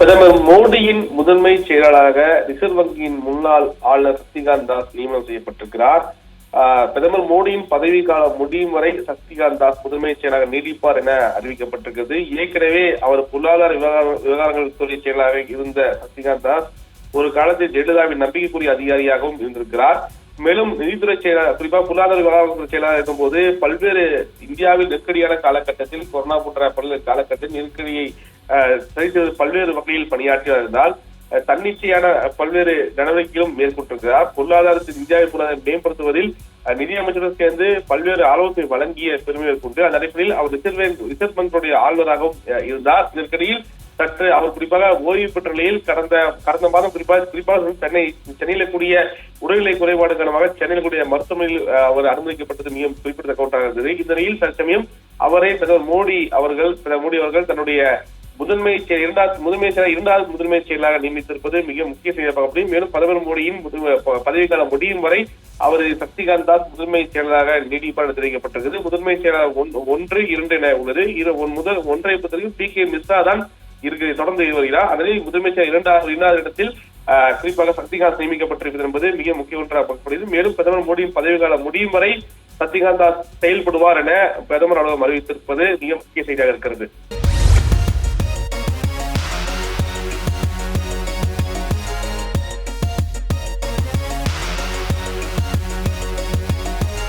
பிரதமர் மோடியின் முதன்மை செயலாளராக ரிசர்வ் வங்கியின் முன்னாள் ஆளுநர் சக்திகாந்த் தாஸ் நியமனம் செய்யப்பட்டிருக்கிறார். பிரதமர் மோடியின் பதவி காலம் முடியும் வரை சக்திகாந்த் தாஸ் முதன்மை செயலாளர் நீடிப்பார் என அறிவிக்கப்பட்டிருக்கிறது. ஏற்கனவே அவர் பொருளாதார விவகாரங்கள் துறை செயலாளராக இருந்த சக்திகாந்த் தாஸ் ஒரு காலத்தில் ஜெயலலிதாவின் நம்பிக்கைக்குரிய அதிகாரியாகவும் இருந்திருக்கிறார். மேலும் நிதித்துறை செயலாளர் குறிப்பாக பொருளாதார விவகாரத்துறை செயலாளர் இருக்கும்போது பல்வேறு இந்தியாவில் நெருக்கடியான காலகட்டத்தில் கொரோனா போன்ற பல்வேறு காலகட்டத்தில் நெருக்கடியை அஹ், பல்வேறு வகையில் பணியாற்றி இருந்தால் தன்னிச்சையான பல்வேறு நடவடிக்கைகளும் மேற்கொண்டிருக்கிறார். பொருளாதாரத்தில் இந்தியாவின் பொருளாதாரம் மேம்படுத்துவதில் நிதியமைச்சருடன் சேர்ந்து பல்வேறு ஆலோசனை வழங்கிய பெருமையை கொண்டு அந்த அடிப்படையில் அவர் ரிசர்வ் ரிசர்வ் வங்கியுடைய ஆளுநராகவும் இருந்தார். இதற்கிடையில் சற்று அவர் குறிப்பாக ஓய்வு பெற்ற நிலையில் கடந்த கடந்த மாதம் குறிப்பாக குறிப்பாக சென்னை சென்னையில கூடிய உடல்நிலை குறைபாடு காரணமாக சென்னையில் கூடிய மருத்துவமனையில் அவர் அனுமதிக்கப்பட்டது மிகவும் குறிப்பிடத்தக்க ஒன்றாக இருந்தது. இந்த நிலையில் தற்சமயம் அவரை பிரதமர் மோடி அவர்கள் பிரதமர் மோடி அவர்கள் தன்னுடைய முதன்மை செயல் இரண்டாவது முதன்மை செயலர் இரண்டாவது முதன்மை செயலாக நியமித்திருப்பது மிக முக்கிய செய்தியாக மேலும் பிரதமர் மோடியின் பதவிக்காலம் முடியும் வரை அவர் சக்திகாந்த் தாஸ் முதன்மை செயலராக நீடிப்பார் தெரிவிக்கப்பட்டிருக்கிறது. முதன்மை செயலாளர் ஒன்று இரண்டு என உள்ளது. இரு முதல் ஒன்றை பொறுத்தவரைக்கும் பி கே மிஸ்ரா தான் இருக்கு தொடர்ந்து வருகிறார். அதனில் முதன்மை செயலர் இரண்டாவது இரண்டாவது இடத்தில் குறிப்பாக சக்திகாந்த் நியமிக்கப்பட்டிருப்பது என்பது மிக முக்கிய ஒன்றாக பார்க்கப்படுகிறது. மேலும் பிரதமர் மோடியின் பதவிக்காலம் முடியும் வரை சக்திகாந்த் தாஸ் செயல்படுவார் என பிரதமர் அலுவலகம் அறிவித்திருப்பது மிக முக்கிய செய்தியாக இருக்கிறது.